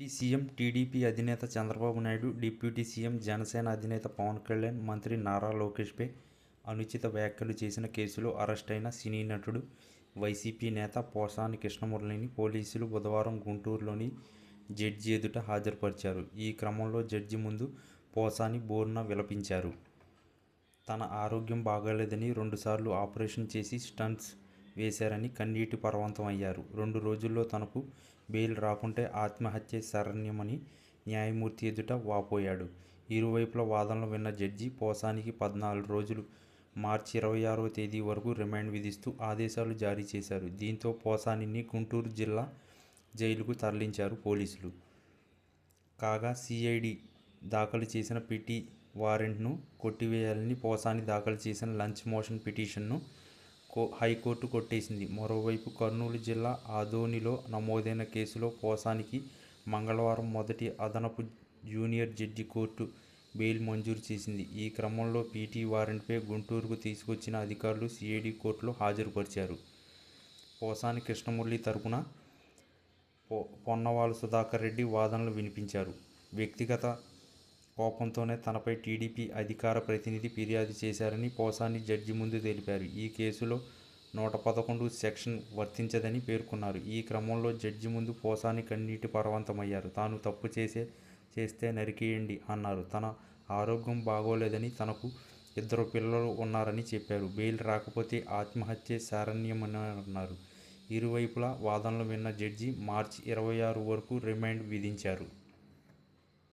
AP CM TDP అధినేత Chandrababu Naidu deputy CM Janasena అధినేత పవన్ కళ్యాణ్ మంత్రి నారా లోకేష్పై అనుచిత వ్యాఖ్యలు చేసిన కేసులో అరెస్టైన సినీ నటుడు వైసీపీ నేత పోసాని కృష్ణమురళిని పోలీసులు బుధవారం గుంటూరులోని జడ్జి ఎదుట హాజరుపరిచారు. ఈ క్రమంలో జడ్జి ముందు పోసాని బోర్న విలపించారు. తన ఆరోగ్యం బాగాలేదని రెండుసార్లు ఆపరేషన్ చేసి స్టంట్స్ వేశారని కన్నీటి పర్వంతం అయ్యారు. రెండు రోజుల్లో తనకు బెయిల్ రాకుంటే ఆత్మహత్య శరణ్యమని న్యాయమూర్తి ఎదుట వాపోయాడు. ఇరువైపుల వాదనలు విన్న జడ్జి పోసానికి పద్నాలుగు రోజులు మార్చి ఇరవై ఆరవ తేదీ వరకు రిమాండ్ విధిస్తూ ఆదేశాలు జారీ చేశారు. దీంతో పోసానిని గుంటూరు జిల్లా జైలుకు తరలించారు పోలీసులు. కాగా సిఐడి దాఖలు చేసిన పిటి వారెంట్ను కొట్టివేయాలని పోసాని దాఖలు చేసిన లంచ్ మోషన్ పిటిషన్ను హైకోర్టు కొట్టేసింది. మరోవైపు కర్నూలు జిల్లా ఆదోనిలో నమోదైన కేసులో పోసానికి మంగళవారం మొదటి అదనపు జూనియర్ జడ్జి కోర్టు బెయిల్ మంజూరు చేసింది. ఈ క్రమంలో పీటీ వారెంట్పై గుంటూరుకు తీసుకొచ్చిన అధికారులు సిఐడి కోర్టులో హాజరుపరిచారు. పోసాని కృష్ణమురళి తరపున పొ సుధాకర్ రెడ్డి వాదనలు వినిపించారు. వ్యక్తిగత కోపంతోనే తనపై టీడీపీ అధికార ప్రతినిధి ఫిర్యాదు చేశారని పోసాని జడ్జి ముందు తెలిపారు. ఈ కేసులో నూట పదకొండు సెక్షన్ వర్తించదని పేర్కొన్నారు. ఈ క్రమంలో జడ్జి ముందు పోసాని కన్నీటి పర్వంతమయ్యారు. తాను తప్పు చేసే చేస్తే నరికేయండి అన్నారు. తన ఆరోగ్యం బాగోలేదని తనకు ఇద్దరు పిల్లలు ఉన్నారని చెప్పారు. బెయిల్ రాకపోతే ఆత్మహత్య శరణ్యమని అన్నారు ఇరువైపులా వాదనలు విన్న జడ్జి మార్చి ఇరవై ఆరు వరకు రిమాండ్ విధించారు.